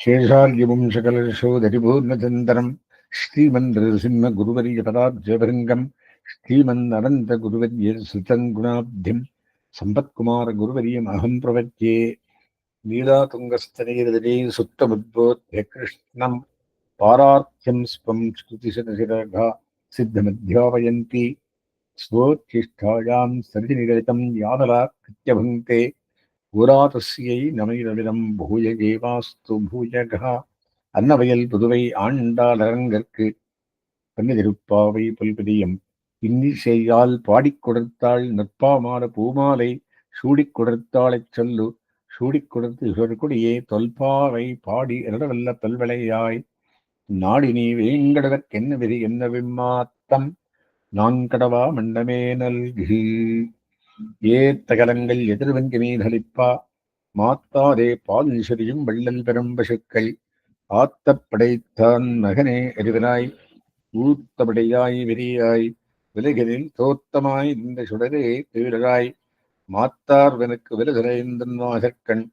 சேஷாரியமும் சகலசோதரிபூர்ணச்சந்திரம் ஸ்ரீமன் நிருசிம்ம குருவரிய பதாப்ஜபங்கம் ஸ்ரீமன் அனந்த குருவரிய சுதங்குணாப்திம் சம்பத்குமார குருவரியம் அகம் பிரவத்தியே லீலா துங்கஸ்தனீரதிரே சுத்தமுத்போத்ய கிருஷ்ணம் பாரார்த்தியம் ஸ்வம் ஸ்ருதிசதசிரகா சித்தமத்தியாவயந்தி ஸ்வோச்சிஷ்டாயாம் சரிநிகழிதம் யாதலா கிருத்தியபங்கே ஊரா தஸ்யை நமைதவிதம் பூய ஜீவாஸ்து பூயகா. அன்னவயல் புதுவை ஆண்டாளரங்கற்கு கண்ணிதிருப்பாவை இன்னி செய்யால் பாடிக் கொடுத்தாள் நற்பாமால பூமாலை சூடிக் கொடுத்தாளைச் சொல்லு சூடிக் கொடுத்து சொற்குடியே தொல்பாவை பாடி இரடவல்ல பல்வளையாய். நாடினி வேங்கடவர்க்கென்ன விதி என்ன விம்மாத்தம் நான் கடவா மண்டமே நல்கி ஏத்தகலங்கள் எதிர்வெங்கு தளிப்பா மாத்தாதே பால் சொரியும் வள்ளல் பெரும் பசுக்கள். ஆத்தப்படைத்தான் மகனே அறிவனாய் ஊத்தபடையாய் விரியாய் விலகினில் தோத்தமாய் இந்த சுடரே தீரராய் மாத்தார் வெனுக்கு விலகுறைந்தன்மாகற்கண்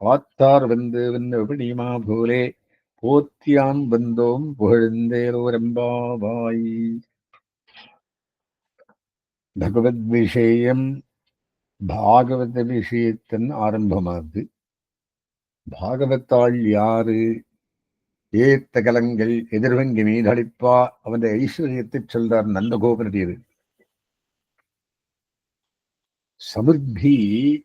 ஆத்தார் வந்து வென்று போலே. போத்தியான் வந்தோம் புகழ்ந்தேரோரம்பாவாய் பகவத் விஷயம் பாகவத விஷயத்தின் ஆரம்பமாகுது. பாகவத்தாள் யாரு? ஏத்த கலங்கள் எதிர்வங்கி மீதளிப்பா? அவன் ஐஸ்வர்யத்தை சொல்றார் நந்தகோபுரடியது சமிருத்தி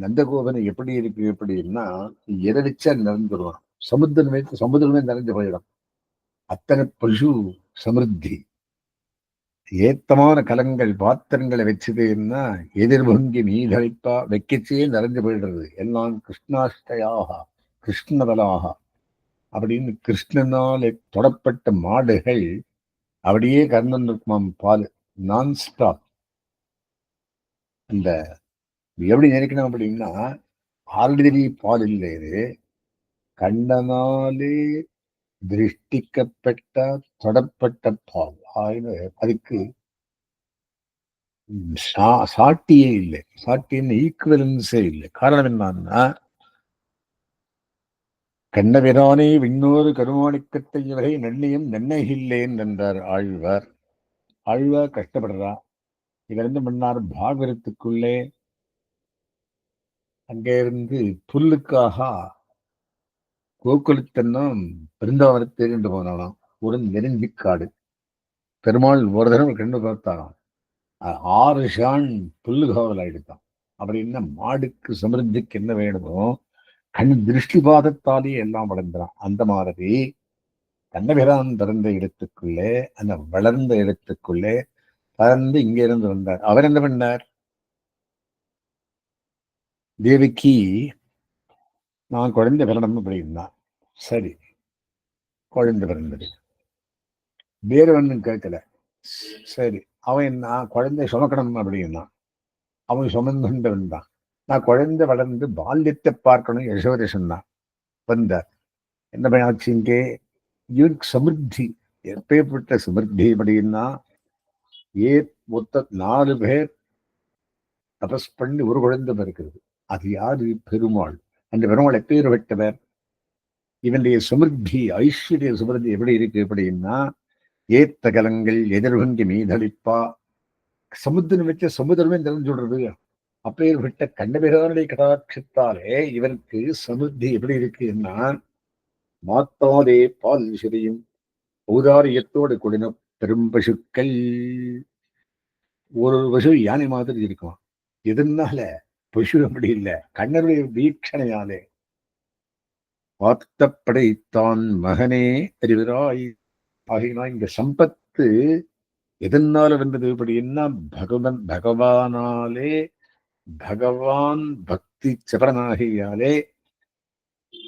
நந்தகோபனை எப்படி இருக்கு எப்படின்னா இரவிச்சா வச்சா நிறைந்துருவான் சமுத்திரமே சமுத்திரமே நிறைஞ்சு போயிடும். அத்தனை பசு சமிருத்தி. ஏத்தமான கலங்கள் பாத்திரங்களை வச்சதுன்னா எதிர்பொங்கி மீதளிப்பா வைக்கச்சே நிறைஞ்சு போயிடுறது. எல்லாம் கிருஷ்ணாஷ்டையாக கிருஷ்ணதலாக அப்படின்னு கிருஷ்ணனால் தொடப்பட்ட மாடுகள் அப்படியே கர்ணன் இருக்குமாம் பால் நான் ஸ்டாப் அந்த எப்படி நினைக்கணும் அப்படின்னா ஆல்ரெடி பால் இல்லை இது. கண்ணனாலே திருஷ்டிக்கப்பட்ட தொடப்பட்ட பால். ஆயின அதுக்கு சாட்டியே இல்லை. சாட்டின்னு ஈக்குவலன்ஸே இல்லை. காரணம் என்னன்னா கண்ணபிரானே விண்ணோரு கருமாணிக்கத்தை வகை நன்னியும் நென்னைகில்லேன் என்றார் ஆழ்வார். ஆழ்வார் கஷ்டப்படுறா இவர் என்ன பண்ணார் பாகவரத்துக்குள்ளே அங்கே இருந்து புல்லுக்காக கோகுலத்தன்னும் பிருந்தாவனத்தை தேடிண்டு போனாலாம் ஒரு நெருங்கிக்காடு பெருமாள் ஒரு தடவை கண்டு பார்த்தாராம் ஆறு ஷான் புல்லு காவல் ஆயிடுத்தான் அப்படின்னா மாடுக்கு சமிருத்திக்கு என்ன வேணுமோ கண் திருஷ்டிபாதத்தாலே எல்லாம் வளர்ந்தான். அந்த மாதிரி கண்ணபிரான் பிறந்த இடத்துக்குள்ளே அந்த வளர்ந்த இடத்துக்குள்ளே பறந்து இங்க இருந்து வந்தார். அவர் என்ன பண்ணார்? தேவிக்கு நான் குழந்தை பிறந்தம் அப்படின்னா சரி குழந்தை பிறந்தது. வேற ஒன்றும் கேட்கல. சரி அவன் நான் குழந்தை சுமக்கணும் அப்படின்னா அவன் சுமந்துண்டவன் தான். நான் குழந்தை வளர்ந்து பால்யத்தை பார்க்கணும் யசோதை சொன்னான். வந்தார் என்ன பண்ணாச்சு இங்கே? இவனுக்கு சமிருத்தி எப்பேற்பட்ட சமிருத்தி அப்படின்னா ஏ மொத்த நாலு பேர் தபஸ் பண்ணி ஒரு குழந்தை பிறக்கிறது. அது யாரு? பெருமாள். அந்த பெருமாள் எப்பேர் விட்டவர். இவனுடைய சமிருத்தி ஐஸ்வர்ய சமிருத்தி எப்படி இருக்கு அப்படின்னா ஏத்த கலங்கள் எதிர்வங்கி மீதளிப்பா. சமுத்திரம் வச்ச சமுத்திரமே தெரிஞ்சுடுறது அப்பேர் விட்ட கண்டபிரானுடைய கடாட்சத்தாலே இவருக்கு சமுத்தி எப்படி இருக்குன்னா மாத்தாதே பால் சிறியும் ஔதாரியத்தோடு கூடின பெரும் பசுக்கள். ஒரு பசு யானை மாதிரி இருக்கும்? எதனால? பசு அப்படி இல்லை. கண்ணருடைய வீட்சணையாலே. வார்த்தப்படைத்தான் மகனே அறிவிராய். ஆகினா இந்த சம்பத்து எதனால வந்தது? அப்படின்னா பகவன் பகவானாலே பகவான் பக்தி சபரனாகியாலே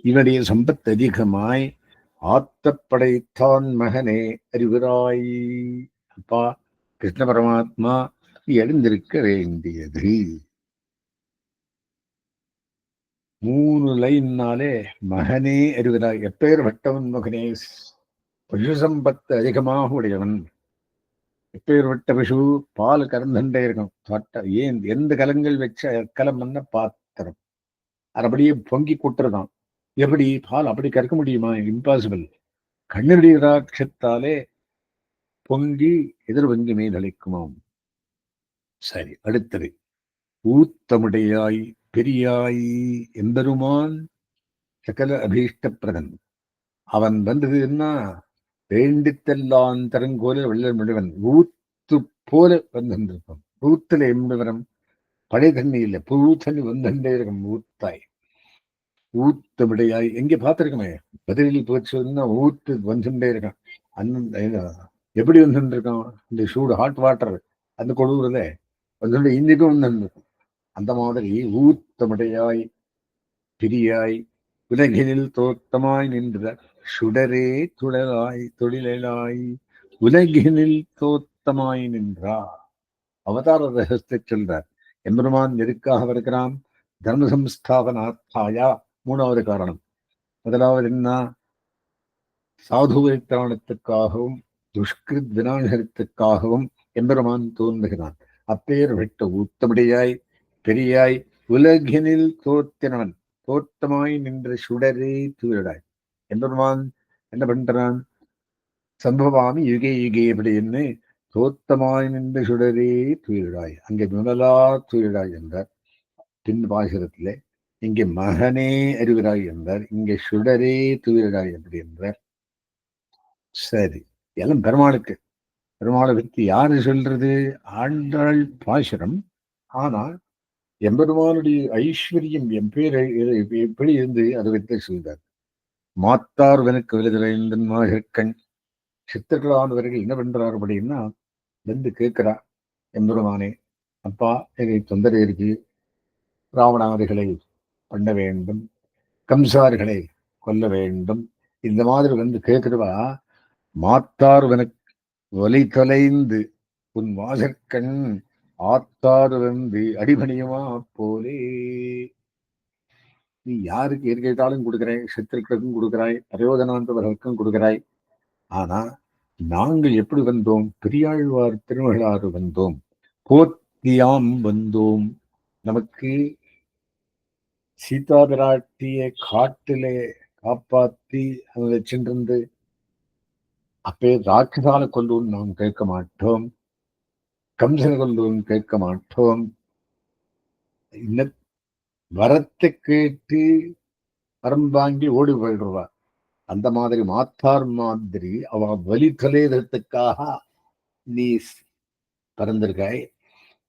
இவனுடைய சம்பத் அதிகமாய் ஆத்தப்படைத்தான் மகனே அறிவுராய். அப்பா கிருஷ்ண பரமாத்மா எழுந்திருக்க வேண்டியது. மூணு லைன்னாலே மகனே அறிவுராய். எப்பேர் வட்டவன் மகனே? பசு சம்பத்து அதிகமாக உடையவன் எப்பேற்பட்ட பசு பால் கறந்துட்டே இருக்கும். தோட்ட ஏன் எந்த கலங்கள் வச்ச கலம் பண்ண பாத்திரம்? அது அப்படியே பொங்கி கொட்டுறதான் எப்படி பால் அப்படி கறக்க முடியுமா? இம்பாசிபிள் கண்ணடி ராட்சத்தாலே பொங்கி எதிர்வங்கி மேலளிக்குமாம் சரி அடுத்தது. ஊத்தமுடையாய் பெரியாய் எம்பெருமான் சகல அபீஷ்டப்பிரதன். அவன் வந்தது என்ன? வேண்டித்தெல்லாம் தரங்கோல வெள்ளம் விடுவன் ஊத்து போல வந்திருப்பான் ஊத்துல எம்பவரம் பழைய தண்ணி இல்லை. புழு தண்ணி வந்துட்டே இருக்கும் ஊத்தாய். ஊத்தமுடையாய் எங்க பார்த்துருக்கோமே? பதிலில் போச்சுன்னா ஊத்து வந்துட்டே இருக்கான் அந்த எப்படி வந்துட்டு இருக்கான் இந்த சூடு ஹாட் வாட்டர் அந்த கொடுக்குறத வந்துட்டு இன்னைக்கும் வந்துருக்கும் அந்த மாதிரி ஊத்தமுடையாய் பிரியாய் உலகினில் தோத்தமாய் நின்ற சுடரே துழலாய் தொழிலாய் உலகினில் தோத்தமாய் நின்றார் அவதார ரகத்தை சொல்றார். எம்பெருமான் எதுக்காக வருகிறான்? தர்ம சம்ஸ்தாபனார்த்தாயா மூணாவது காரணம். முதலாவது என்ன? சாது வைத்தானத்துக்காகவும் துஷ்கிருத் விநாசகத்துக்காகவும் எம்பெருமான் தோன்றுகிறான். அப்பேர் விட்ட ஊத்தமுடியாய் பெரியாய் உலகினில் தோத்தினவன். தோட்டமாய் நின்ற சுடரே தூரடாய் எம்பெருமான் என்ன பண்றான்? சம்பவாமி யுகே யுகே அப்படின்னு தோத்தமாய் நின்று சுடரே துயிராய் அங்கே முதலா துயிராய் என்றார். பின் பாசுரத்திலே இங்கே மகனே அறிவிராய் என்றார். இங்கே சுடரே துயிராய் அப்படி என்றார். சரி எல்லாம் பெருமாளுக்கு. பெருமாளை பற்றி யாரு சொல்றது? ஆண்டாள் பாசுரம். ஆனால் எம்பெருமானுடைய ஐஸ்வர்யம் எம்பேர் எப்படி இருந்து அதை வைத்து சொல்றார்? மாத்தார் வெனுக்கு விழுதலைந்தன் மாகற்கண் சித்தர்களானவர்கள் என்ன பண்றார் அப்படின்னா வந்து கேட்கிறா எம்பெருமானே அப்பா இதை தொந்தரை இருக்கு ராவணாதிகளை பண்ண வேண்டும் கம்சார்களை கொல்ல வேண்டும். இந்த மாதிரி வந்து கேட்கிறவா மாத்தார் வெனக்கு ஒலை தொலைந்து உன் வாசற்கண் ஆத்தாறு வந்து அடிபணியுமா போலே? நீ யாருக்கு எது கேட்டாலும் கொடுக்குறாய் சத்துருக்களுக்கும் கொடுக்கிறாய் பிரயோஜனவந்தவர்களுக்கும் கொடுக்கிறாய் ஆனா நாங்கள் எப்படி வந்தோம்? பெரியாழ்வார் திருமகளாறு வந்தோம். போத்தியாம் வந்தோம். நமக்கு சீதா பிராட்டியை காட்டிலே காப்பாத்தி அதை சென்றிருந்து அப்பே ராட்சசால கொல்லும் நாம் கேட்க மாட்டோம். கம்சன கொல்லும் கேட்க மாட்டோம். இன்ன வரத்தை கேட்டு வரம் வாங்கி ஓடி போயிடுவா அந்த மாதிரி மாத்தார் மாதிரி அவ வலி தொலைதத்துக்காக நீ பறந்திருக்காய்.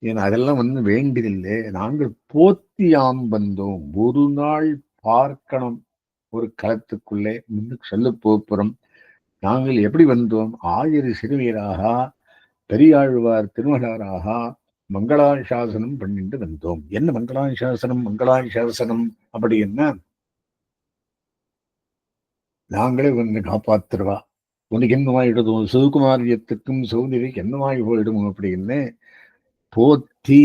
ஏன்னா அதெல்லாம் வந்து வேண்டியதில்லை. நாங்கள் போத்தியாம் வந்தோம். ஒரு நாள் பார்க்கணும். ஒரு களத்துக்குள்ளே முன்னுக்கு சொல்ல போகிறோம் நாங்கள் எப்படி வந்தோம்? ஆயிர சிறுவீராக பெரியாழ்வார் திருமகளாராக மங்களாசாசனம் பண்ணிட்டு வந்தோம். என்ன மங்களாசாசனம் மங்களாசாசனம் அப்படி என்ன? நாங்களே வந்து காப்பாத்துருவா உனக்கு என்னமாயிடுதும் சிவகுமாரியத்துக்கும் சௌந்தரிக்கு என்னமாய் போயிடுமோ அப்படின்னு போத்தி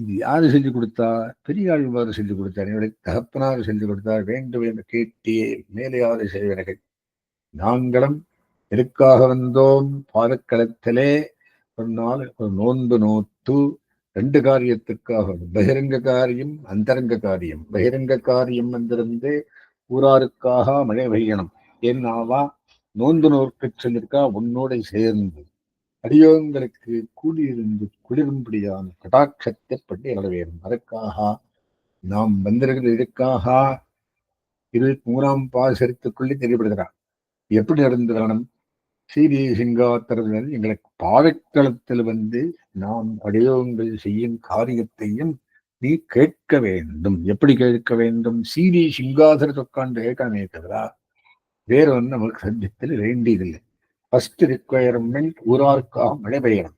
இது யாரு செஞ்சு கொடுத்தா? பெரியாழ்வார் செஞ்சு கொடுத்தார். என்னுடைய தகப்பனார் செஞ்சு கொடுத்தார். வேண்டும் என்று கேட்டியே மேலே யாரு நாங்களும் எதுக்காக வந்தோம்? பாதக்களத்திலே ஒரு நாள் ஒரு நோன்பு நோத்து ரெண்டு காரியத்துக்காக பகிரங்க காரியம் அந்தரங்க காரியம். பகிரங்க காரியம் வந்திருந்து ஊராருக்காக மழை பெய்யணும். ஏன்னாவா நோன்பு நோக்கு சொல்லிருக்கா உன்னோட சேர்ந்து. அடியோங்களுக்கு கூடியிருந்து குளிரும்படியான கடாட்சத்தை பற்றி எழ வேண்டும். அதற்காக நாம் வந்திருக்கிறது இது இருபத்தி மூணாம் பாசரத்துக்குள்ளே தெரியப்படுகிறான். எப்படி நடந்து வரணும் சீரிய சிங்காத்திரங்கள் எங்களுக்கு பாவைக்களத்தில் வந்து நாம் அடையோங்கள் செய்யும் காரியத்தையும் நீ கேட்க வேண்டும். எப்படி கேட்க வேண்டும்? சீரிய சிங்காசனத்தை உட்காந்து கேட்கணுமே தவிர வேற ஒன்று நமக்கு சத்தியத்தில் வேண்டியதில்லை. ஃபர்ஸ்ட் ரிக்குவயர்மெண்ட் ஊராருக்காக மழை பெய்யணும்.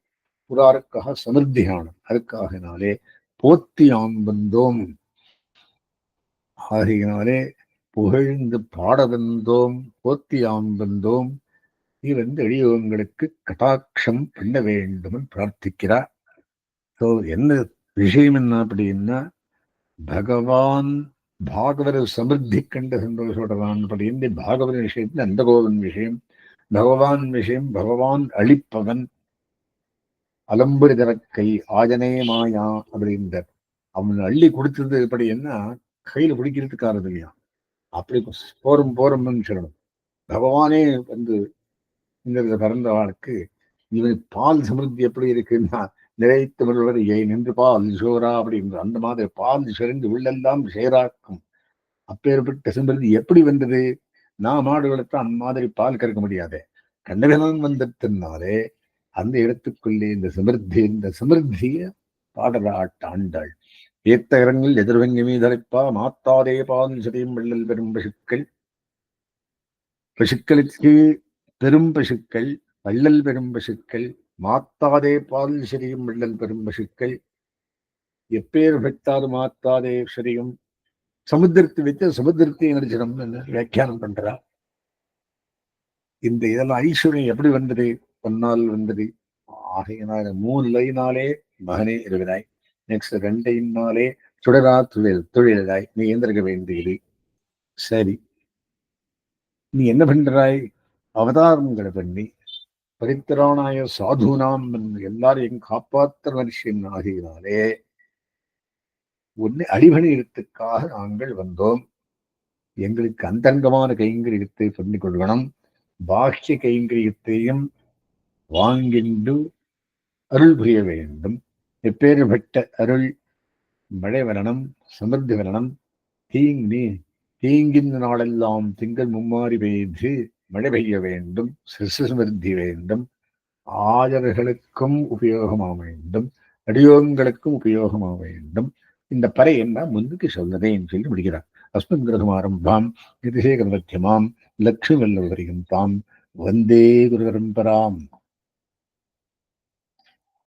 ஊராருக்காக சமிருத்தியானம் அதுக்காகனாலே ஆம் வந்தோம். ஆகையினாலே புகழ்ந்து பாட வந்தோம். போத்தியாம் வந்தோம். நீ வந்து எளியவங்களுக்கு கட்டாட்சம் பண்ண வேண்டும்னு பிரார்த்திக்கிறார். ஸோ என்ன விஷயம் என்ன அப்படின்னா பகவான் பாகவத சமிருத்தி கண்ட சந்தோஷப்படுறான் அப்படின்னு பாகவத விஷயத்தில் அந்த கோவன் விஷயம் பகவான் விஷயம் பகவான் அழிப்பவன் அலம்புரிதரக்கை ஆஜனே மாயா அப்படின்றார் அவன் அள்ளி கொடுத்தது எப்படின்னா கையில பிடிக்கிறதுக்காரது இல்லையா? அப்படி போரும் போரும்னு சொல்லணும். பகவானே வந்து இந்த பிறந்த இவன் பால் சமிருத்தி எப்படி இருக்குன்னா நிறைத்து வருவது ஏன் நின்று பால் சோரா அப்படின்ற அந்த மாதிரி பால் சிறந்து உள்ளெல்லாம் சேராக்கும். அப்பேற்பட்ட சமிருத்தி எப்படி வந்தது? நான் மாடு அந்த மாதிரி பால் கறக்க முடியாது. கண்டகனன் வந்ததுனாலே அந்த இடத்துக்குள்ளே இந்த சமிருத்தி இந்த சமிருத்திய பாடலாட்ட ஆண்டாள். ஏத்தகரங்கள் எதிர்வங்கி மீதரைப்பா மாத்தாதே பால் சதையும் வெள்ளல் பெரும் பசுக்கள். பசுக்களுக்கு பெரும் பசுக்கள் வள்ளல் பெரும் பசுக்கள் மாத்தாதே பால் சிறியும் வள்ளல் பெரும் பசுக்கள். எப்பேர் பெற்றாது மாத்தாதே சிறியும் சமுத்திரத்தை வைத்து சமுத்திரத்தை நடிச்சிடும் வியாக்கியானம் பண்றா இந்த இதெல்லாம் ஐஸ்வர்யம் எப்படி வந்தது? பொன்னால் வந்தது. ஆகையினால மூணு லைனாலே மகனே இருவினாய் நெக்ஸ்ட் ரெண்டையினாலே சுடரா தொழில் தொழிலாய். நீ எந்திருக்க வேண்டியது. சரி. நீ என்ன பண்றாய்? அவதாரங்களை பண்ணி பரித்திரானாய சாதுனாம் எல்லாரையும் காப்பாற்ற மனுஷன் ஆகினாலே உன்னை அடிபணியத்துக்காக நாங்கள் வந்தோம். எங்களுக்கு அந்தங்கமான கைங்கரியத்தை சொல்லிக் கொள்ளணும் பாக்கிய கைங்கரியத்தையும் வாங்கிண்டு அருள் புரிய வேண்டும். எப்பேற்பட்ட அருள் மழை வரணும் சமிருத்தி வரணும் தீங்கி தீங்கின் நாளெல்லாம் திங்கள் மும்மாறி பெய்து மழை பெய்ய வேண்டும் சிசுசமிருத்தி வேண்டும் ஆஜர்களுக்கும் உபயோகமாக வேண்டும் அடியோகங்களுக்கும் உபயோகமாக வேண்டும். இந்த பறை என்ன முன்னுக்கு என்று சொல்லி முடிக்கிறார். அஸ்மின் கிரகமாரம்பாம் நிதிசேகர மத்தியமாம் லட்சுமி வல்லவரியும் தாம் வந்தே குரு பரம்பராம்